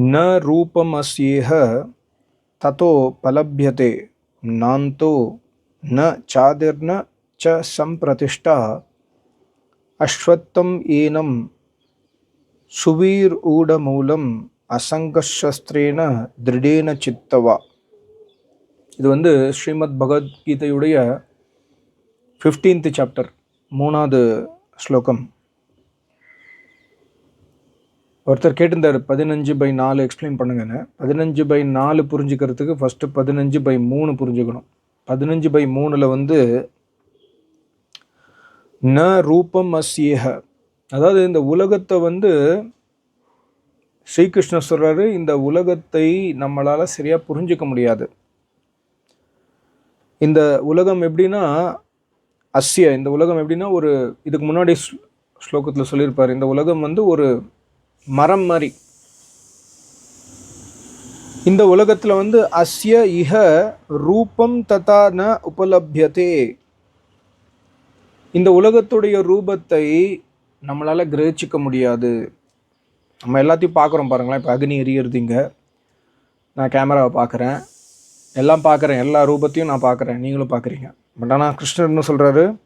न रूपमस्येह ततो पलभ्यते नान्तो न चादिर्न च सम्प्रतिष्ठा अश्वत्थम् एनं சுவீர் ஊடமூலம் அசங்கசஸ்திரேன திருடேன சித்தவா இது வந்து ஸ்ரீமத் பகவத்கீதையுடைய ஃபிஃப்டீன்த் சாப்டர் மூணாவது ஸ்லோகம் ஒருத்தர் கேட்டிருந்தார் பதினஞ்சு பை நாலு எக்ஸ்பிளைன் பண்ணுங்கன்னு. பதினஞ்சு பை நாலு புரிஞ்சுக்கிறதுக்கு ஃபஸ்ட்டு பதினஞ்சு பை மூணு புரிஞ்சுக்கணும். பதினஞ்சு பை மூணில் வந்து ந ரூபம் அஸ்யேக அதாவது இந்த உலகத்தை வந்து ஸ்ரீகிருஷ்ணர் சொல்கிறாரு இந்த உலகத்தை நம்மளால் சரியாக புரிஞ்சிக்க முடியாது. இந்த உலகம் எப்படின்னா அஸ்ய இந்த உலகம் எப்படின்னா ஒரு இதுக்கு முன்னாடி ஸ்லோகத்தில் சொல்லியிருப்பார் இந்த உலகம் வந்து ஒரு மரம் மாதிரி. இந்த உலகத்தில் வந்து அஸ்ய இஹ ரூபம் ததா ந உபலபியதே. இந்த உலகத்துடைய ரூபத்தை நம்மளால் கிரகிச்சிக்க முடியாது. நம்ம எல்லாத்தையும் பார்க்குறோம் பாருங்களேன். இப்போ அக்னி எரியறது இங்கே. நான் கேமராவை பார்க்குறேன். எல்லாம் பார்க்குறேன். எல்லா ரூபத்தையும் நான் பார்க்குறேன். நீங்களும் பார்க்குறீங்க. பட் ஆனால் கிருஷ்ணர் என்ன சொல்கிறாரு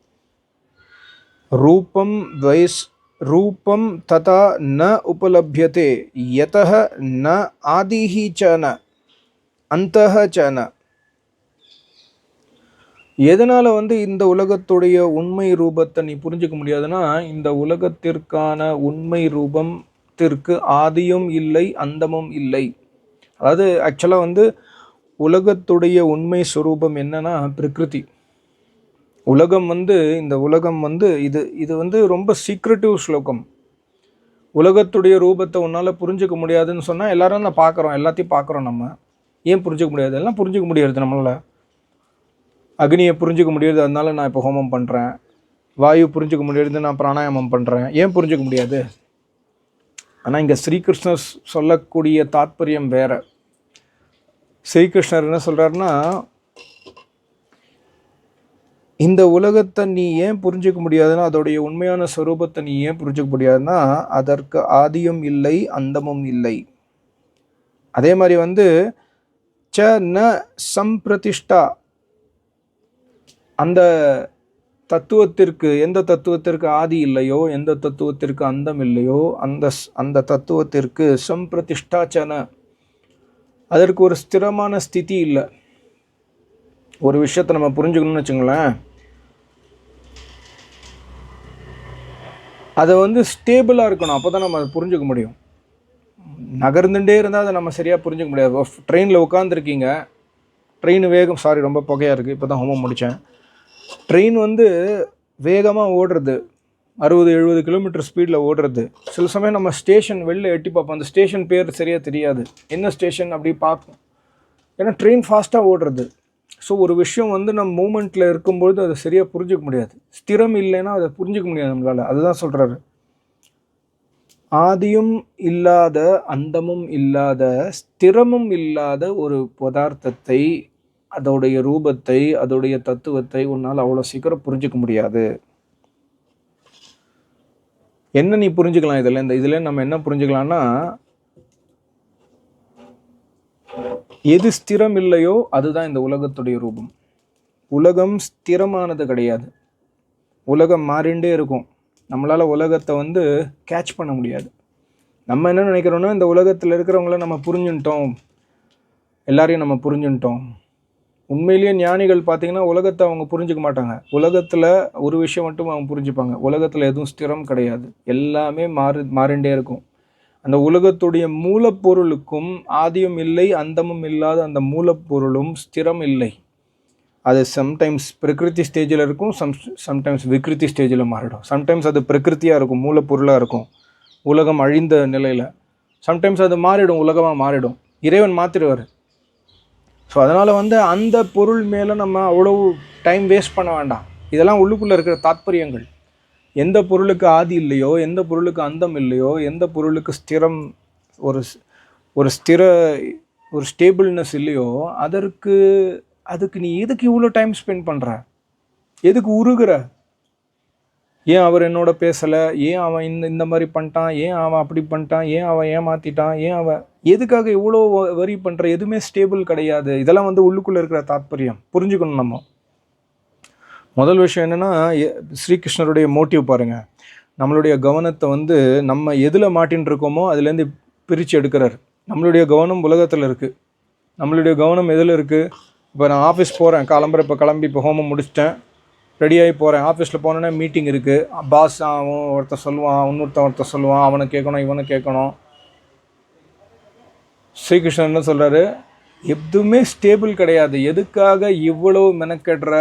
ரூபம் வைஸ் ரூபம் ததா ந உபலபியதே யதः ந ஆதிஹி ச ந அந்தः ச ந. எதனால் வந்து இந்த உலகத்துடைய உண்மை ரூபத்தை நீ புரிஞ்சுக்க முடியாதுன்னா இந்த உலகத்திற்கான உண்மை ரூபத்திற்கு ஆதியும் இல்லை அந்தமும் இல்லை. அதாவது ஆக்சுவலாக வந்து உலகத்துடைய உண்மை சுரூபம் என்னன்னா பிரகிருதி. உலகம் வந்து இந்த உலகம் வந்து இது இது வந்து ரொம்ப சீக்ரெட்டிவ் ஸ்லோகம். உலகத்துடைய ரூபத்தை உன்னால் புரிஞ்சிக்க முடியாதுன்னு சொன்னால் எல்லாரும் நான் பார்க்குறோம் எல்லாத்தையும் பார்க்குறோம் நம்ம. ஏன் புரிஞ்சுக்க முடியாது? எல்லாம் புரிஞ்சுக்க முடியாது நம்மளால். அக்னியை புரிஞ்சுக்க முடியாது அதனால நான் இப்போ ஹோமம் பண்ணுறேன் வாயு புரிஞ்சிக்க முடியாது நான் பிராணாயாமம் பண்ணுறேன் ஏன் புரிஞ்சுக்க முடியாது? ஆனால் இங்கே ஸ்ரீகிருஷ்ணர் சொல்லக்கூடிய தாத்பரியம் வேறு. ஸ்ரீகிருஷ்ணர் என்ன சொல்கிறாருன்னா இந்த உலகத்தை நீ ஏன் புரிஞ்சிக்க முடியாதுன்னா அதோடைய உண்மையான ஸ்வரூபத்தை நீ ஏன் புரிஞ்சிக்க முடியாதுன்னா அதற்கு ஆதியும் இல்லை அந்தமும் இல்லை. அதே மாதிரி வந்து ச ந சம்பிரதிஷ்டா. அந்த தத்துவத்திற்கு எந்த தத்துவத்திற்கு ஆதி இல்லையோ எந்த தத்துவத்திற்கு அந்தம் இல்லையோ அந்த ஸ்- அந்த தத்துவத்திற்கு சம்பிரதிஷ்டாச்சன அதற்கு ஒரு ஸ்திரமான ஸ்திதி இல்லை. ஒரு விஷயத்தை நம்ம புரிஞ்சுக்கணும்னு வச்சுங்களேன். அதை வந்து ஸ்டேபிளாக இருக்கணும். அப்போ தான் நம்ம அதை புரிஞ்சுக்க முடியும். நகர்ந்துட்டே இருந்தால் அதை நம்ம சரியாக புரிஞ்சுக்க முடியாது. ட்ரெயினில் உட்காந்துருக்கீங்க ட்ரெயின் வேகம் சாரி ரொம்ப புகையாக இருக்குது இப்போ தான் ஹோமம் முடித்தேன் ட்ரெயின் வந்து வேகமாக ஓடுறது. அறுபது எழுபது கிலோமீட்டர் ஸ்பீடில் ஓடுறது. சில சமயம் நம்ம ஸ்டேஷன் வெளில எட்டி பார்ப்போம். அந்த ஸ்டேஷன் பேர் சரியாக தெரியாது. என்ன ஸ்டேஷன் அப்படி பார்ப்போம். ஏன்னா ட்ரெயின் ஃபாஸ்ட்டாக ஓடுறது. ஸோ ஒரு விஷயம் வந்து நம்ம மூமெண்ட்டில் இருக்கும்பொழுது அதை சரியாக புரிஞ்சுக்க முடியாது. ஸ்திரம் இல்லைன்னா அதை புரிஞ்சுக்க முடியாது நம்மளால். அதுதான் சொல்கிறாரு ஆதியும் இல்லாத அந்தமும் இல்லாத ஸ்திரமும் இல்லாத ஒரு பதார்த்தத்தை அதோடைய ரூபத்தை அதோடைய தத்துவத்தை உன்னால் அவ்வளோ சீக்கிரம் புரிஞ்சுக்க முடியாது. என்ன நீ புரிஞ்சுக்கலாம் இதில்? இந்த இதில் நம்ம என்ன புரிஞ்சுக்கலாம்னா எது ஸ்திரம் இல்லையோ அதுதான் இந்த உலகத்துடைய ரூபம். உலகம் ஸ்திரமானது கிடையாது. உலகம் மாறிண்டே இருக்கும். நம்மளால் உலகத்தை வந்து கேட்ச் பண்ண முடியாது. நம்ம என்ன நினைக்கிறோன்னா இந்த உலகத்தில் இருக்கிறவங்கள நம்ம புரிஞ்சுட்டோம் எல்லாரையும் நம்ம புரிஞ்சுட்டோம் உண்மையிலேயே ஞானிகள் பார்த்தீங்கன்னா உலகத்தை அவங்க புரிஞ்சுக்க மாட்டாங்க. உலகத்தில் ஒரு விஷயம் மட்டும் அவங்க புரிஞ்சுப்பாங்க. உலகத்தில் எதுவும் ஸ்திரம் கிடையாது. எல்லாமே மாறு மாறிண்டே இருக்கும். அந்த உலகத்துடைய மூலப்பொருளுக்கும் ஆதியும் இல்லை அந்தமும் இல்லாத அந்த மூலப்பொருளும் ஸ்திரம் இல்லை. அது சம்டைம்ஸ் பிரகிருதி ஸ்டேஜில் இருக்கும் சம் சம்டைம்ஸ் விக்ருதி ஸ்டேஜில் மாறிடும். சம்டைம்ஸ் அது பிரகிருத்தியாக இருக்கும் மூலப்பொருளாக இருக்கும். உலகம் அழிந்த நிலையில். சம்டைம்ஸ் அது மாறிடும் உலகமாக மாறிடும். இறைவன் மாற்றிடுவார் ஸோ அதனால் வந்து அந்த பொருள் மேலே நம்ம அவ்வளோ டைம் வேஸ்ட் பண்ண வேண்டாம். இதெல்லாம் உள்ளுக்குள்ளே இருக்கிற தாத்பரியங்கள். எந்த பொருளுக்கு ஆதி இல்லையோ எந்த பொருளுக்கு அந்தம் இல்லையோ எந்த பொருளுக்கு ஸ்திரம் ஒரு ஒரு ஸ்திர ஒரு ஸ்டேபிள்னஸ் இல்லையோ அதற்கு அதுக்கு நீ எதுக்கு இவ்வளோ டைம் ஸ்பெண்ட் பண்ணுற எதுக்கு உருகிற? ஏன் அவர் என்னோட பேசலை? ஏன் அவன் இந்த இந்த மாதிரி பண்ணிட்டான்? ஏன் அவன் அப்படி பண்ணிட்டான்? ஏன் அவன் ஏமாத்திட்டான்? ஏன் அவன் எதுக்காக இவ்வளோ வரி பண்ணுற எதுவுமே ஸ்டேபிள் கிடையாது. இதெல்லாம் வந்து உள்ளுக்குள்ளே இருக்கிற தாத்பரியம். புரிஞ்சுக்கணும் நம்ம. முதல் விஷயம் என்னென்னா ஸ்ரீகிருஷ்ணருடைய மோட்டிவ் பாருங்கள் நம்மளுடைய கவனத்தை வந்து நம்ம எதில் மாட்டின்னு இருக்கோமோ அதுலேருந்து பிரித்து எடுக்கிறார். நம்மளுடைய கவனம் உலகத்தில் இருக்குது நம்மளுடைய கவனம் எதில் இருக்குது இப்போ நான் ஆஃபீஸ் போகிறேன் கிளம்புற இப்போ கிளம்பி இப்போ ஹோமம் முடிச்சிட்டேன். ரெடியாகி போகிறேன் ஆஃபீஸில் போனோன்னே மீட்டிங் இருக்குது பாஸ் அவன் ஒருத்தன் சொல்லுவான் இன்னொருத்தன் ஒருத்தன் சொல்லுவான் அவனை கேட்கணும் இவனை கேட்கணும். ஸ்ரீகிருஷ்ணன் என்ன சொல்கிறாரு எதுவுமே ஸ்டேபிள் கிடையாது. எதுக்காக இவ்வளவு மெனக்கெடுற?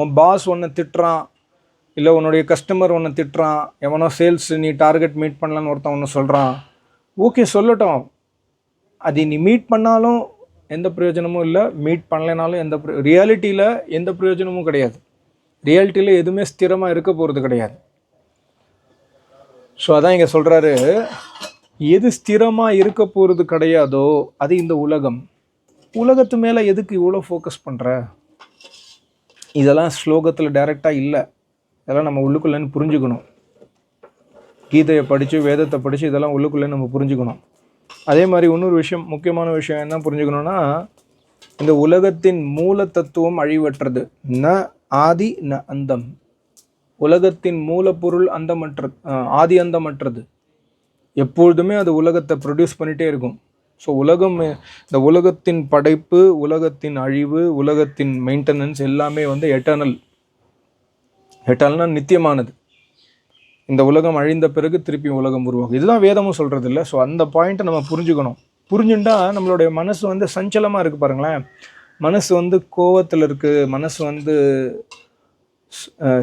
உன் பாஸ் ஒன்று திட்டுறான் இல்லை உன்னுடைய கஸ்டமர் ஒன்று திட்டுறான் எவனோ சேல்ஸ் நீ டார்கெட் மீட் பண்ணலான்னு ஒருத்தன் ஒன்று சொல்கிறான் ஓகே சொல்லட்டும். அது நீ மீட் பண்ணாலும் எந்த பிரயோஜனமும் இல்லை மீட் பண்ணலைனாலும் எந்த ரியாலிட்டியில் எந்த பிரயோஜனமும் கிடையாது. ரியாலிட்டியில் எதுவுமே ஸ்திரமாக இருக்க போகிறது கிடையாது. ஸோ அதான் இங்கே சொல்கிறாரு எது ஸ்திரமாக இருக்க போகிறது கிடையாதோ அது இந்த உலகம். உலகத்து மேலே எதுக்கு இவ்வளோ ஃபோக்கஸ் பண்ணுற இதெல்லாம் ஸ்லோகத்தில் டைரெக்டாக இல்லை. இதெல்லாம் நம்ம உள்ளுக்குள்ளேன்னு புரிஞ்சுக்கணும். கீதையை படித்து வேதத்தை படித்து இதெல்லாம் உள்ளுக்குள்ளே நம்ம புரிஞ்சுக்கணும். அதே மாதிரி இன்னொரு விஷயம் முக்கியமான விஷயம் என்ன புரிஞ்சுக்கணும்னா இந்த உலகத்தின் மூல தத்துவம் அழிவற்றது. ந ஆதி ந அந்தம். உலகத்தின் மூலப்பொருள் அந்தமற்ற ஆதி அந்தமற்றது. எப்பொழுதுமே அது உலகத்தை ப்ரொடியூஸ் பண்ணிகிட்டே இருக்கும். ஸோ உலகம் இந்த உலகத்தின் படைப்பு உலகத்தின் அழிவு உலகத்தின் மெயின்டெனன்ஸ் எல்லாமே வந்து எட்டர்னல் எட்டர்னல்னால் நித்தியமானது. இந்த உலகம் அழிந்த பிறகு திருப்பி உலகம் உருவாகும். இதுதான் வேதமும் சொல்கிறது இல்லை ஸோ அந்த பாயிண்ட்டை நம்ம புரிஞ்சுக்கணும். புரிஞ்சுட்டா நம்மளுடைய மனசு வந்து சஞ்சலமாக இருக்குது பாருங்களேன். மனசு வந்து கோவத்தில் இருக்குது மனசு வந்து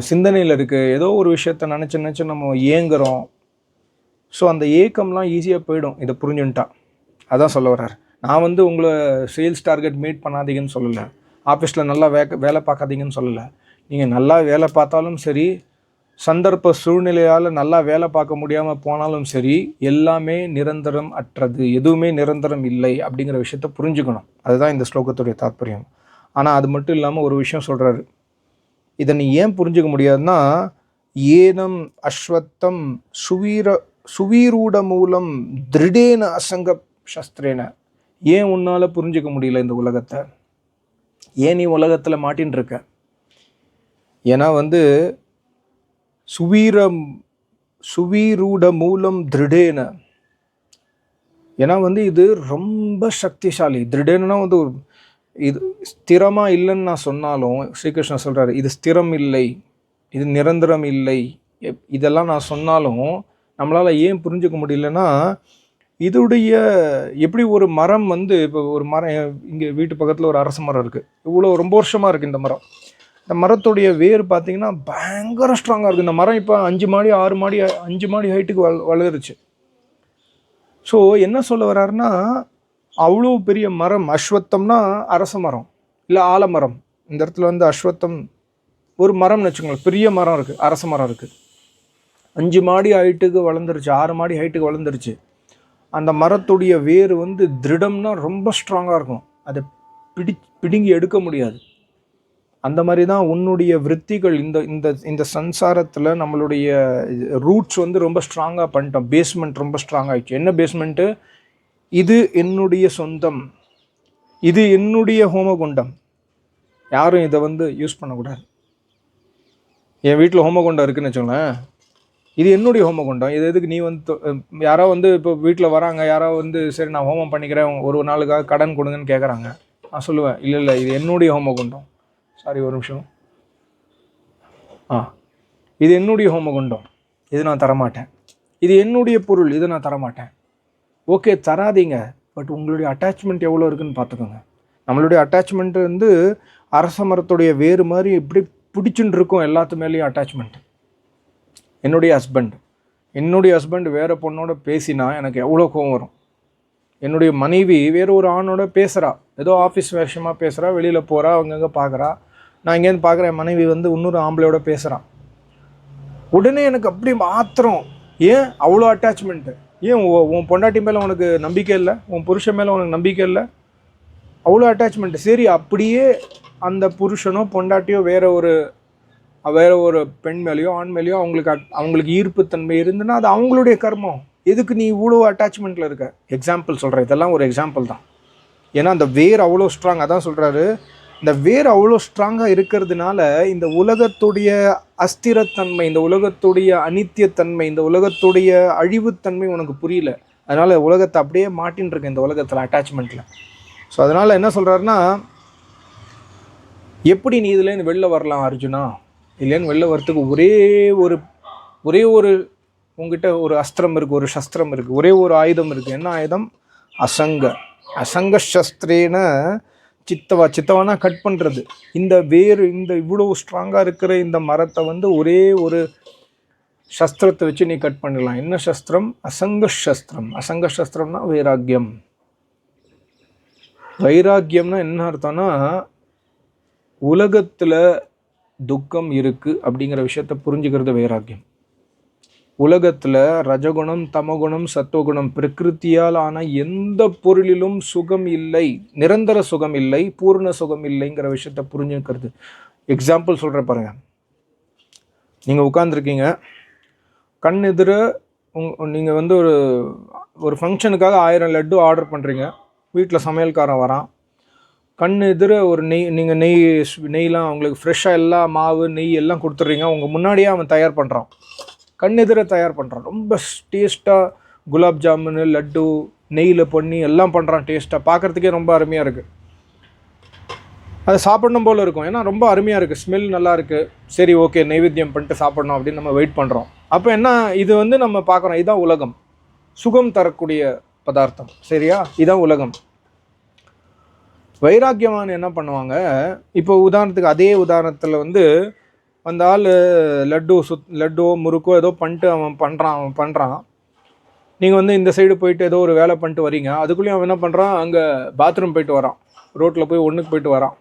சிந்தனையில் இருக்குது ஏதோ ஒரு விஷயத்த நினச்சி நினச்சி நம்ம ஏங்குறோம். ஸோ அந்த ஏக்கம்லாம் ஈஸியாக போயிடும். இதை புரிஞ்சுன்ட்டா. அதான் சொல்ல வர்றார். நான் வந்து உங்களை சேல்ஸ் டார்கெட் மீட் பண்ணாதீங்கன்னு சொல்லலை. ஆஃபீஸில் நல்லா வே வேலை பார்க்காதீங்கன்னு சொல்லலை. நீங்கள் நல்லா வேலை பார்த்தாலும் சரி சந்தர்ப்ப சூழ்நிலையால் நல்லா வேலை பார்க்க முடியாமல் போனாலும் சரி எல்லாமே நிரந்தரம் அற்றது. எதுவுமே நிரந்தரம் இல்லை அப்படிங்கிற விஷயத்த புரிஞ்சுக்கணும். அதுதான் இந்த ஸ்லோகத்துடைய தாற்பயம் ஆனால் அது மட்டும் இல்லாமல் ஒரு விஷயம் சொல்கிறாரு இதை நீ ஏன் புரிஞ்சுக்க முடியாதுன்னா ஏனம் அஸ்வத்தம் சுவீர சுவீரூட மூலம் திருடேன அசங்க சஸ்திரேன. ஏன் உன்னால் புரிஞ்சுக்க முடியல இந்த உலகத்தை? ஏன் நீ உலகத்தில் மாட்டின்னு இருக்க ஏன்னா வந்து சுவீரம் சுவீரூட மூலம் திருடேன. ஏன்னா வந்து இது ரொம்ப சக்திசாலி. திருடேனா வந்து ஒரு இது ஸ்திரமாக இல்லைன்னு நான் சொன்னாலும் ஸ்ரீகிருஷ்ணன் சொல்கிறாரு இது ஸ்திரம் இல்லை இது நிரந்தரம் இல்லை. எப்- இதெல்லாம் நான் சொன்னாலும் நம்மளால் ஏன் புரிஞ்சுக்க முடியலன்னா இதோடைய எப்படி ஒரு மரம் வந்து இப்போ ஒரு மரம் இங்கே வீட்டு பக்கத்தில் ஒரு அரச மரம் இருக்குது இவ்வளோ ரொம்ப வருஷமாக இருக்குது இந்த மரம். இந்த மரத்துடைய வேர் பார்த்தீங்கன்னா பயங்கர ஸ்ட்ராங்காக இருக்குது இந்த மரம் இப்போ அஞ்சு மாடி ஆறு மாடி அஞ்சு மாடி ஹைட்டுக்கு வள வளருச்சு. ஸோ என்ன சொல்ல வர்றாருன்னா அவ்வளோ பெரிய மரம் அஸ்வத்தம்னா அரச மரம் இல்லை ஆலமரம் இந்த இடத்துல வந்து அஸ்வத்தம் ஒரு மரம்னு வச்சுக்கோங்களேன். பெரிய மரம் இருக்குது அரச மரம் இருக்குது அஞ்சு மாடி ஹைட்டுக்கு வளர்ந்துருச்சு ஆறு மாடி ஹைட்டுக்கு வளர்ந்துருச்சு. அந்த மரத்துடைய வேர் வந்து திருடம்னா ரொம்ப ஸ்ட்ராங்காக இருக்கும். அதை பிடி பிடுங்கி எடுக்க முடியாது. அந்த மாதிரி தான் உன்னுடைய விருத்திகள் இந்த இந்த இந்த சன்சாரத்தில் நம்மளுடைய ரூட்ஸ் வந்து ரொம்ப ஸ்ட்ராங்காக பண்ணிட்டோம். பேஸ்மெண்ட் ரொம்ப ஸ்ட்ராங் ஆயிடுச்சு. என்ன பேஸ்மெண்ட்டு இது என்னுடைய சொந்தம். இது என்னுடைய ஹோமகுண்டம். யாரும் இதை வந்து யூஸ் பண்ணக்கூடாது. என் வீட்டில் ஹோமகுண்டம் இருக்குன்னு வச்சுக்கோங்களேன். இது என்னுடைய ஹோமகுண்டம் இது எதுக்கு நீ வந்து யாரோ வந்து இப்போ வீட்டில் வராங்க யாரோ வந்து சரி நான் ஹோமம் பண்ணிக்கிறேன் ஒரு நாளுக்காக கடன் கொடுங்கன்னு கேட்குறாங்க நான் சொல்லுவேன் இல்லை இல்லை இது என்னுடைய ஹோமகுண்டம் சாரி ஒரு நிமிஷம். ஆ. இது என்னுடைய ஹோமகுண்டம் இது நான் தரமாட்டேன். இது என்னுடைய பொருள் இது நான் தரமாட்டேன். ஓகே தராதீங்க பட் உங்களுடைய அட்டாச்மெண்ட் எவ்வளோ இருக்குன்னு பார்த்துக்கோங்க. நம்மளுடைய அட்டாச்மெண்ட் வந்து அரச மரத்துடைய வேறு மாதிரி இப்படி பிடிச்சுன்னு இருக்கும் எல்லாத்து மேலேயும் அட்டாச்மெண்ட் என்னுடைய ஹஸ்பண்ட் என்னுடைய ஹஸ்பண்ட் வேறு பொண்ணோட பேசினா எனக்கு எவ்வளோ கோவம் வரும். என்னுடைய மனைவி வேறு ஒரு ஆணோட பேசுகிறா ஏதோ ஆஃபீஸ் விஷயமா பேசுகிறா வெளியில் போகிறா அங்கங்கே பார்க்குறா நான் இங்கேருந்து பார்க்குறேன் என் மனைவி வந்து இன்னொரு ஆம்பளையோட பேசுகிறான் உடனே எனக்கு அப்படி மாத்திரம் ஏன் அவ்வளோ அட்டாச்மெண்ட்டு ஏன் உன் பொண்டாட்டி மேலே உனக்கு நம்பிக்கை இல்லை? உன் புருஷன் மேலே உனக்கு நம்பிக்கை இல்லை? அவ்வளோ அட்டாச்மெண்ட்டு சரி அப்படியே அந்த புருஷனோ பொண்டாட்டியோ வேறு ஒரு வேற ஒரு பெண் மேலேயோ ஆண் மேலேயோ அவங்களுக்கு அவங்களுக்கு ஈர்ப்புத்தன்மை இருந்துன்னா அது அவங்களுடைய கர்மம். எதுக்கு நீ இவ்வளோ அட்டாச்மெண்ட்டில் இருக்க? எக்ஸாம்பிள் சொல்கிற இதெல்லாம் ஒரு எக்ஸாம்பிள் தான். ஏன்னா அந்த வேர் அவ்வளோ ஸ்ட்ராங் அதான் சொல்கிறாரு இந்த வேர் அவ்வளோ ஸ்ட்ராங்காக இருக்கிறதுனால இந்த உலகத்துடைய அஸ்திரத்தன்மை இந்த உலகத்துடைய அனித்தியத்தன்மை இந்த உலகத்துடைய அழிவுத்தன்மை உனக்கு புரியல. அதனால் உலகத்தை அப்படியே மாட்டின்னு இருக்கு இந்த உலகத்தில் அட்டாச்மெண்ட்டில் ஸோ அதனால் என்ன சொல்கிறாருன்னா எப்படி நீ இதுலேருந்து வெளில வரலாம் அர்ஜுனா? இல்லைன்னு வெளில வரத்துக்கு ஒரே ஒரு ஒரே ஒரு உங்ககிட்ட ஒரு அஸ்திரம் இருக்குது ஒரு சஸ்திரம் இருக்குது ஒரே ஒரு ஆயுதம் இருக்குது என்ன ஆயுதம்? அசங்க. அசங்க சஸ்திரேன சித்தவா சித்தவானா கட் பண்ணுறது இந்த வேறு இந்த இவ்வளோ ஸ்ட்ராங்காக இருக்கிற இந்த மரத்தை வந்து ஒரே ஒரு சஸ்திரத்தை வச்சு நீ கட் பண்ணிடலாம். என்ன சஸ்திரம்? அசங்க சஸ்திரம். அசங்க சஸ்திரம்னா வைராக்கியம். வைராக்கியம்னா என்ன அர்த்தம்னா உலகத்தில் துக்கம் இருக்குது அப்படிங்கிற விஷயத்த புரிஞ்சுக்கிறது வைராக்கியம். உலகத்தில் ரஜகுணம் தமகுணம் சத்துவகுணம் பிரகிருத்தியால் ஆன எந்த பொருளிலும் சுகம் இல்லை நிரந்தர சுகம் இல்லை பூர்ண சுகம் இல்லைங்கிற விஷயத்த புரிஞ்சுக்கிறது. எக்ஸாம்பிள் சொல்கிறேன் பாருங்க. நீங்கள் உட்காந்துருக்கீங்க கண் எதிர உங் நீங்கள் வந்து ஒரு ஒரு ஃபங்க்ஷனுக்காக ஆயிரம் லட்டு ஆர்டர் பண்ணுறீங்க வீட்டில் சமையல்காரன் வரான். கண் எதிர ஒரு நெய் நீங்கள் நெய் நெய்லாம் அவங்களுக்கு ஃப்ரெஷ்ஷாக எல்லா மாவு நெய் எல்லாம் கொடுத்துட்றீங்க. உங்கள் முன்னாடியே அவன் தயார் பண்ணுறான் கண் எதிர தயார் பண்ணுறான் ரொம்ப டேஸ்ட்டாக குலாப் ஜாமுன் லட்டு நெய்யில் பண்ணி எல்லாம் பண்ணுறான் டேஸ்ட்டாக பார்க்குறதுக்கே ரொம்ப அருமையாக இருக்குது அது சாப்பிடணும் போல் இருக்கும். ஏன்னா ரொம்ப அருமையாக இருக்குது ஸ்மெல் நல்லா இருக்குது சரி ஓகே நைவேத்தியம் பண்ணிட்டு சாப்பிட்ணும் அப்படின்னு நம்ம வெயிட் பண்ணுறோம் அப்போ என்ன இது வந்து நம்ம பார்க்குறோம் இதுதான் உலகம். சுகம் தரக்கூடிய பதார்த்தம். சரியா? இதுதான் உலகம். வைராக்கியவான் என்ன பண்ணுவாங்க? இப்போ உதாரணத்துக்கு அதே உதாரணத்தில் வந்து அந்த ஆள் லட்டு சுத் லட்டோ முறுக்கோ ஏதோ பண்ணிட்டு அவன் பண்ணுறான் அவன் பண்ணுறான் நீங்கள் வந்து இந்த சைடு போயிட்டு ஏதோ ஒரு வேலை பண்ணிட்டு வரீங்க. அதுக்குள்ளேயும் அவன் என்ன பண்ணுறான் அங்கே பாத்ரூம் போயிட்டு வரான். ரோட்டில் போய் ஒன்றுக்கு போயிட்டு வரான்.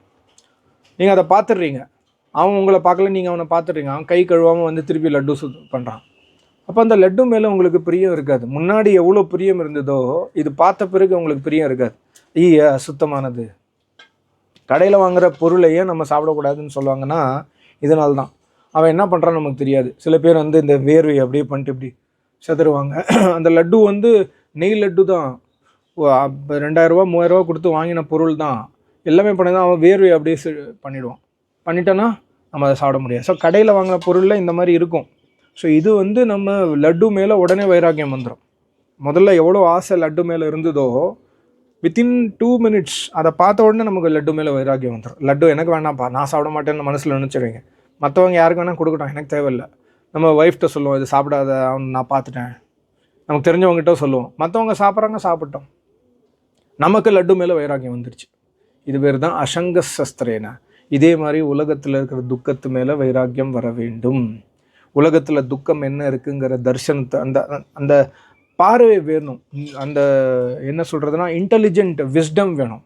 நீங்கள் அதை பார்த்துடுறீங்க. அவன் உங்களை பார்க்கல நீங்கள் அவனை பார்த்துடுறீங்க. அவன் கை கழுவாமல் வந்து திருப்பி லட்டு சுத் பண்ணுறான் அப்போ அந்த லட்டு மேலே உங்களுக்கு பிரியம் இருக்காது. முன்னாடி எவ்வளோ பிரியம் இருந்ததோ இது பார்த்த பிறகு உங்களுக்கு பிரியம் இருக்காது. ஈய சுத்தமானது கடையில் வாங்குற பொருளையே நம்ம சாப்பிடக்கூடாதுன்னு சொல்லுவாங்கன்னா இதனால தான் அவன் என்ன பண்ணுறான்னு நமக்கு தெரியாது. சில பேர் வந்து இந்த வேர்வை அப்படியே பண்ணிட்டு இப்படி செதறுவாங்க. அந்த லட்டு வந்து நெய் லட்டு தான். ரெண்டாயிரரூபா மூவாயிரரூபா கொடுத்து வாங்கின பொருள் தான். எல்லாமே பண்ணி தான் அவன் வேர்வை அப்படியே செ- பண்ணிட்டோன்னா நம்ம அதை சாப்பிட முடியாது. ஸோ கடையில் வாங்கின பொருளில் இந்த மாதிரி இருக்கும். ஸோ இது வந்து நம்ம லட்டு மேலே உடனே வைராக்கியம் வந்துடும் முதல்ல எவ்வளோ ஆசை லட்டு மேலே இருந்ததோ வித்தின் டூ மினிட்ஸ் அதை பார்த்த உடனே நமக்கு லட்டு மேலே வைராக்கியம் வந்துடும் லட்டு எனக்கு வேணாம்ப்பா நான் சாப்பிட மாட்டேன்னு மனசில் நினச்சிடுவீங்க மற்றவங்க யாருக்கு வேணால் கொடுக்கட்டும் எனக்கு தேவையில்லை. நம்ம ஒய்ஃப்கிட்ட சொல்லுவோம் இது சாப்பிடாத அவன் நான் பார்த்துட்டேன். நமக்கு தெரிஞ்சவங்ககிட்ட சொல்லுவோம். மற்றவங்க சாப்பிட்றாங்க சாப்பிட்டோம். நமக்கு லட்டு மேலே வைராக்கியம் வந்துருச்சு. இது பேர் தான் அசங்க சஸ்திரேன. இதே மாதிரி உலகத்தில் இருக்கிற துக்கத்து மேலே வைராக்கியம் வர வேண்டும். உலகத்தில் துக்கம் என்ன இருக்குங்கிற தர்சனத்தை அந்த அந்த பார்வை வேணும். அந்த என்ன சொல்கிறதுனா இன்டெலிஜென்ட் விஸ்டம் வேணும்.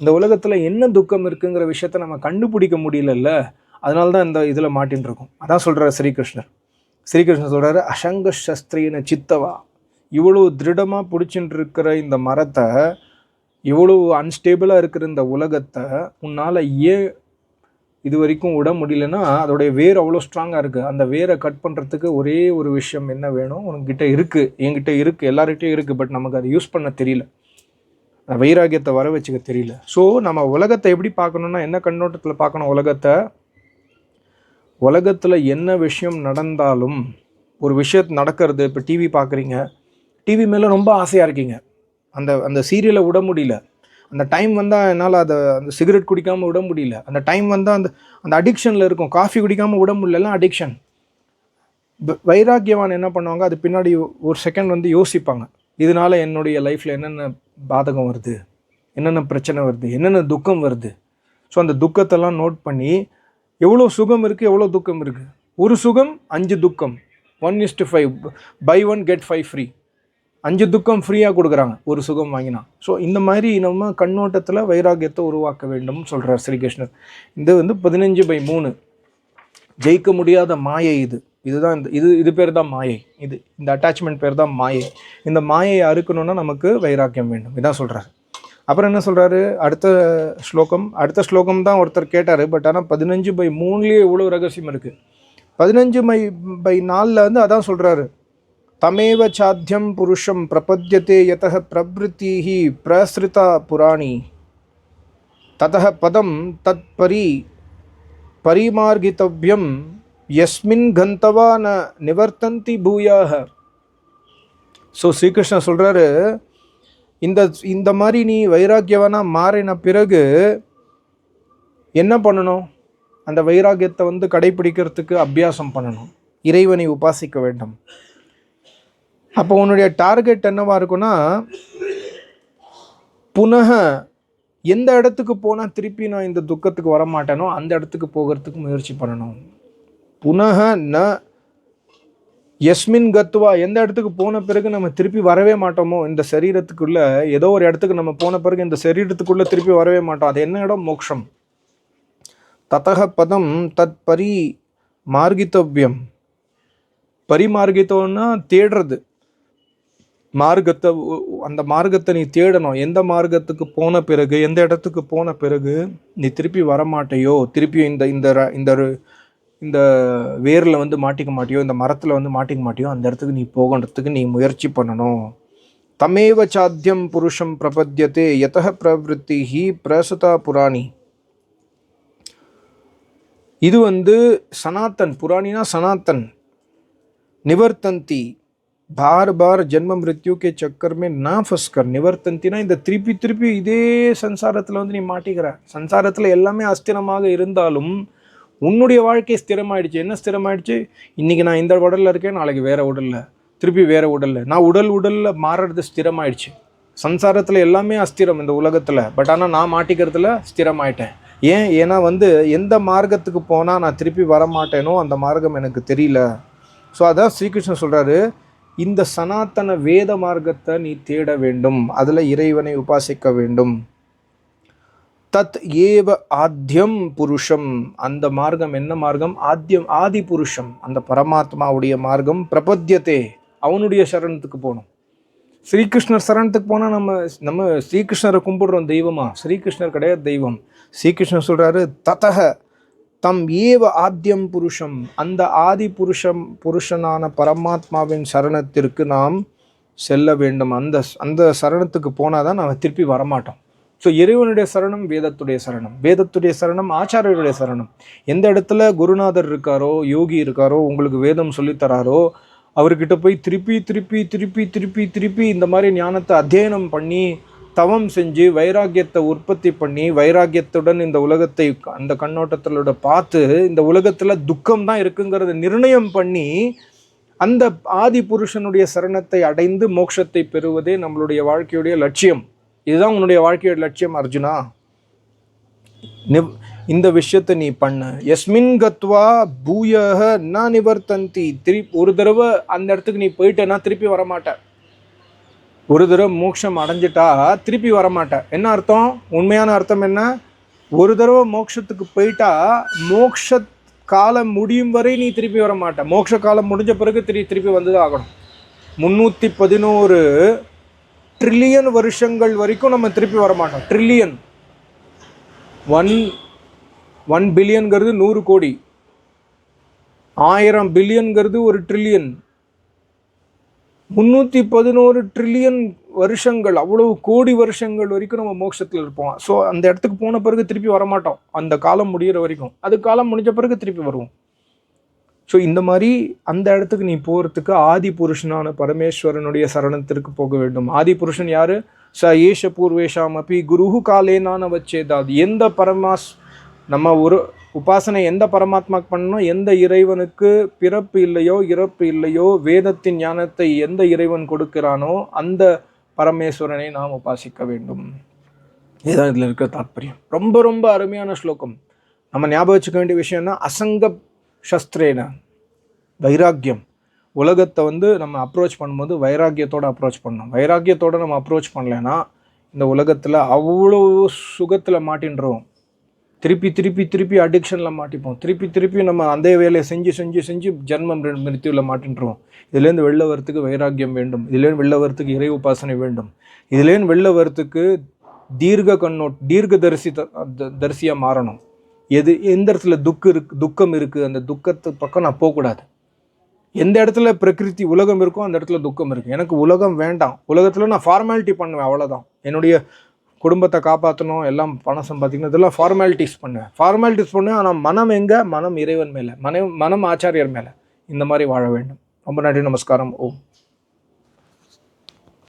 இந்த உலகத்தில் என்ன துக்கம் இருக்குங்கிற விஷயத்த நம்ம கண்டுபிடிக்க முடியலல்ல. அதனால தான் இந்த இதில் மாட்டின்னு அதான் சொல்கிறார் ஸ்ரீகிருஷ்ணர். ஸ்ரீகிருஷ்ணர் சொல்கிறாரு அசங்க சஸ்திரீன சித்தவா. இவ்வளோ திருடமாக பிடிச்சிட்டு இருக்கிற இந்த மரத்தை இவ்வளோ அன்ஸ்டேபிளாக இருக்கிற இந்த உலகத்தை உன்னால் ஏன் இது வரைக்கும் விட முடியலன்னா அதோடைய வேர் அவ்வளோ ஸ்ட்ராங்காக இருக்குது அந்த வேரை கட் பண்ணுறதுக்கு ஒரே ஒரு விஷயம் என்ன வேணும்? உனக்கிட்ட இருக்குது என்கிட்ட இருக்குது எல்லார்கிட்டையும் இருக்குது பட் நமக்கு அதை யூஸ் பண்ண தெரியல. அந்த வைராகியத்தை வர வச்சுக்க தெரியல. ஸோ நம்ம உலகத்தை எப்படி பார்க்கணுன்னா என்ன கண்ணோட்டத்தில் பார்க்கணும் உலகத்தை? உலகத்தில் என்ன விஷயம் நடந்தாலும் ஒரு விஷயத்து நடக்கிறது. இப்போ டிவி பார்க்குறீங்க. டிவி மேலே ரொம்ப ஆசையாக இருக்கீங்க. அந்த அந்த சீரியலை விட முடியல. அந்த டைம் வந்தால் என்னால் அதை அந்த சிகரெட் குடிக்காமல் விட முடியல. அந்த டைம் வந்தால் அந்த அந்த அடிக்ஷனில் இருக்கும். காஃபி குடிக்காமல் விட முடியல அடிக்ஷன் வைராக்கியவான் என்ன பண்ணுவாங்க? அது பின்னாடி ஒரு செகண்ட் வந்து யோசிப்பாங்க. இதனால என்னுடைய லைஃப்பில் என்னென்ன பாதகம் வருது? என்னென்ன பிரச்சனை வருது? என்னென்ன துக்கம் வருது? ஸோ அந்த துக்கத்தெல்லாம் நோட் பண்ணி எவ்வளோ சுகம் இருக்குது எவ்வளோ துக்கம் இருக்குது ஒரு சுகம் அஞ்சு துக்கம். One is to five by one get five free அஞ்சு துக்கம் ஃப்ரீயாக கொடுக்குறாங்க. ஒரு சுகம் வாங்கினா. ஸோ இந்த மாதிரி நம்ம கண்ணோட்டத்தில் வைராகியத்தை உருவாக்க வேண்டும் சொல்கிறார் ஸ்ரீகிருஷ்ணர். இது வந்து பதினஞ்சு பை மூணு. ஜெயிக்க முடியாத மாயை இது. இதுதான் இந்த இது இது பேர் தான் மாயை. இது இந்த அட்டாச்மெண்ட் பேர் தான் மாயை. இந்த மாயையை அறுக்கணும்னா நமக்கு வைராக்கியம் வேண்டும். இதான் சொல்கிறார் அப்புறம் என்ன சொல்கிறாரு அடுத்த ஸ்லோகம் அடுத்த ஸ்லோகம் தான் ஒருத்தர் கேட்டார். பட் ஆனால் பதினஞ்சு பை மூணுலேயே இவ்வளோ ரகசியம் இருக்குது பதினஞ்சு பை பை நாலில் வந்து அதான் சொல்கிறாரு தமேவ சாத்தியம் புருஷம் பிரபத்தியதே யதः பிரவருத்தி பிரஸ்ருதா புராணி தத பதம் தத் பரி பரிமார்கித்தவியம் எஸ்மின் கந்தவா ந நிவர்த்தந்தி பூயாக ஸோ ஸ்ரீகிருஷ்ணன் சொல்கிறாரு இந்த இந்த மாதிரி நீ வைராக்கியவனாக மாறின பிறகு என்ன பண்ணணும்? அந்த வைராக்கியத்தை வந்து கடைபிடிக்கிறதுக்கு அபியாசம் பண்ணணும் இறைவனை உபாசிக்க வேண்டும். அப்போ உன்னுடைய டார்கெட் என்னவா இருக்குன்னா புனக எந்த இடத்துக்கு போனால் திருப்பி நான் இந்த துக்கத்துக்கு வர மாட்டேனோ அந்த இடத்துக்கு போகிறதுக்கு முயற்சி பண்ணணும். புனக ந எஸ்மின் கத்துவா எந்த இடத்துக்கு போன பிறகு நம்ம திருப்பி வரவே மாட்டோமோ இந்த சரீரத்துக்குள்ள ஏதோ ஒரு இடத்துக்கு நம்ம போன பிறகு இந்த சரீரத்துக்குள்ள திருப்பி வரவே மாட்டோம். அது என்ன இடம்? மோக்ஷம். ததக பதம் தத் பரி மார்கித்தவ்யம். பரிமார்கித்தோன்னா தேடுறது. மார்க்கத்தை அந்த மார்க்கத்தை நீ தேடணும். எந்த மார்க்கத்துக்கு போன பிறகு எந்த இடத்துக்கு போன பிறகு நீ திருப்பி வரமாட்டையோ திருப்பி இந்த இந்த இந்த இந்த வேரில் வந்து மாட்டிக்க மாட்டியோ இந்த மரத்தில் வந்து மாட்டிக்க மாட்டியோ அந்த இடத்துக்கு நீ போகன்றதுக்கு நீ முயற்சி பண்ணணும். தமேவ சாத்தியம் புருஷம் பிரபத்யத்தே பிரவருத்தி ஹி பிரசுதா புராணி. இது வந்து சனாத்தன் புராணினா சனாத்தன். நிவர்த்தந்தி. ಬಾರ್ ಬಾರ್ ಜನ್ಮ ಮೃತ್ಯುಕ್ಕೆ ಚಕ್ಕರ್ ಮೇ ನಾ ಫಸ್ಕರ್ நிவர்த்தந்தினா இந்த திருப்பி திருப்பி இதே சன்சாரத்தில் வந்து நீ மாட்டிக்கிற சன்சாரத்தில் எல்லாமே அஸ்திரமாக இருந்தாலும் உன்னுடைய வாழ்க்கை ஸ்திரமாயிடுச்சு என்ன ஸ்திரமாயிடுச்சு இன்றைக்கி நான் இந்த உடலில் இருக்கேன் நாளைக்கு வேறு உடலில் திருப்பி வேறு உடலில் நான் உடல் உடலில் மாறுறது ஸ்திரமாயிடுச்சு சன்சாரத்தில் எல்லாமே அஸ்திரம் இந்த உலகத்தில் பட் ஆனால் நான் மாட்டிக்கிறதுல ஸ்திரமாயிட்டேன் ஏன்? ஏன்னா வந்து எந்த மார்க்கத்துக்கு போனால் நான் திருப்பி வரமாட்டேனோ அந்த மார்க்கம் எனக்கு தெரியல. ஸோ அதான் ஸ்ரீகிருஷ்ணன் சொல்கிறாரு இந்த சனாத்தன வேத மார்க்கத்தை நீ தேட வேண்டும். அதில் இறைவனை உபாசிக்க வேண்டும். தத் ஏவ ஆத்தியம் புருஷம். அந்த மார்க்கம் என்ன மார்க்கம்? ஆத்தியம் ஆதி புருஷம். அந்த பரமாத்மாவுடைய மார்க்கம் பிரபத்தியத்தே. அவனுடைய சரணத்துக்கு போகணும். ஸ்ரீகிருஷ்ணர் சரணத்துக்கு போனால் நம்ம நம்ம ஸ்ரீகிருஷ்ணரை கும்பிடுறோம் தெய்வமா? ஸ்ரீகிருஷ்ணர் கிடையாது தெய்வம். ஸ்ரீகிருஷ்ணர் சொல்கிறாரு ததக தம் ஏவ ஆத்தியம் புருஷம். அந்த ஆதி புருஷம் புருஷனான பரமாத்மாவின் சரணத்திற்கு நாம் செல்ல வேண்டும். அந்த அந்த சரணத்துக்கு போனால் தான் நம்ம திருப்பி வரமாட்டோம். ஸோ இறைவனுடைய சரணம் வேதத்துடைய சரணம். வேதத்துடைய சரணம் ஆச்சாரியருடைய சரணம். எந்த இடத்துல குருநாதர் இருக்காரோ யோகி இருக்காரோ உங்களுக்கு வேதம் சொல்லித்தராரோ அவர்கிட்ட போய் திருப்பி திருப்பி திருப்பி திருப்பி திருப்பி இந்த மாதிரி ஞானத்தை அத்தியனம் பண்ணி தவம் செஞ்சு வைராக்கியத்தை உற்பத்தி பண்ணி வைராக்கியத்துடன் இந்த உலகத்தை அந்த கண்ணோட்டத்திலோட பார்த்து இந்த உலகத்தில் துக்கம் தான் இருக்குங்கிறத நிர்ணயம் பண்ணி அந்த ஆதி புருஷனுடைய சரணத்தை அடைந்து மோட்சத்தை பெறுவதே நம்மளுடைய வாழ்க்கையுடைய லட்சியம். இதுதான் உன்னுடைய வாழ்க்கையோட லட்சியம் அர்ஜுனா. நிவ் இந்த விஷயத்தை நீ பண்ண. எஸ்மின் கத்வா பூயக ந நிவர்த்தந்தி. திரு ஒரு தடவை அந்த இடத்துக்கு நீ போயிட்டேன்னா திருப்பி வரமாட்டேன் ஒரு தடவை மோட்சம் அடைஞ்சிட்டா திருப்பி வரமாட்டேன் என்ன அர்த்தம்? உண்மையான அர்த்தம் என்ன? ஒரு தடவை மோட்சத்துக்கு போயிட்டா மோக்ஷ காலம் முடியும் வரை நீ திருப்பி வர மாட்டேன் மோட்ச காலம் முடிஞ்ச பிறகு திரு திருப்பி வந்து ஆகணும். முந்நூற்றி பதினோரு ட்ரில்லியன் வருஷங்கள் வரைக்கும் நம்ம திருப்பி வர மாட்டோம் ட்ரில்லியன் ஒன் ஒன் பில்லியன்கிறது நூறு கோடி. ஆயிரம் பில்லியன்கிறது ஒரு ட்ரில்லியன் முந்நூற்றி பதினோரு ட்ரில்லியன் வருஷங்கள் அவ்வளவு கோடி வருஷங்கள் வரைக்கும் நம்ம மோட்சத்தில் இருப்போம். ஸோ அந்த இடத்துக்கு போன பிறகு திருப்பி வரமாட்டோம். அந்த காலம் முடிகிற வரைக்கும். அது காலம் முடிஞ்ச பிறகு திருப்பி வருவோம். ஸோ இந்த மாதிரி அந்த இடத்துக்கு நீ போகிறதுக்கு ஆதி புருஷனான பரமேஸ்வரனுடைய சரணத்திற்கு போக வேண்டும். ஆதி புருஷன் யார்? ச ஏஷ பூர்வேஷாம் அப்பி குருஹு காலேனான வச்சேதாது. எந்த பரமாஸ் நம்ம ஒரு உபாசனை எந்த பரமாத்மாக்கு பண்ணணும்? எந்த இறைவனுக்கு பிறப்பு இல்லையோ இறப்பு இல்லையோ வேதத்தின் ஞானத்தை எந்த இறைவன் கொடுக்கிறானோ அந்த பரமேஸ்வரனை நாம் உபாசிக்க வேண்டும். இதுதான் இதில் இருக்க தாற்பயம் ரொம்ப ரொம்ப அருமையான ஸ்லோகம். நம்ம ஞாபகம் வச்சுக்க வேண்டிய விஷயம்னா அசங்க சஸ்திரேன வைராக்கியம். உலகத்தை வந்து நம்ம அப்ரோச் பண்ணும்போது வைராக்கியத்தோடு அப்ரோச் பண்ணணும். வைராக்கியத்தோடு நம்ம அப்ரோச் பண்ணலைன்னா இந்த உலகத்தில் அவ்வளோ சுகத்தில் மாட்டின்றோம். திருப்பி திருப்பி திருப்பி அடிக்ஷனில் மாட்டிப்போம். திருப்பி திருப்பி நம்ம அந்த வேலையை செஞ்சு செஞ்சு செஞ்சு ஜென்மம் மிருத்தியில் மாட்டின்றோம் இதுலேருந்து வெளில வரத்துக்கு வைராக்கியம் வேண்டும். இதுலேருந்து வெளில வரத்துக்கு இறை உபாசனை வேண்டும். இதுலேருந்து வெளில வரத்துக்கு தீர்க்க கண்ணோட் தீர்க்க தரிசி தரிசியாக மாறணும். எது எந்த இடத்துல துக்கு இருக்கு துக்கம் இருக்குது அந்த துக்கத்து பக்கம் நான் போகக்கூடாது. எந்த இடத்துல பிரகிருதி உலகம் இருக்கோ அந்த இடத்துல துக்கம் இருக்குது எனக்கு உலகம் வேண்டாம். உலகத்தில் நான் ஃபார்மாலிட்டி பண்ணுவேன் அவ்வளோதான் என்னுடைய குடும்பத்தை காப்பாற்றணும் எல்லாம் பணம் சம்பாதிக்கணும் இதெல்லாம் ஃபார்மாலிட்டிஸ் பண்ணுவேன் ஃபார்மாலிட்டிஸ் பண்ணுவேன் ஆனால் மனம் எங்கே? மனம் இறைவன் மேலே. மனம் மனம் ஆச்சாரியர் மேலே. இந்த மாதிரி வாழ வேண்டும். ரொம்ப நன்றி நமஸ்காரம். ஓம்.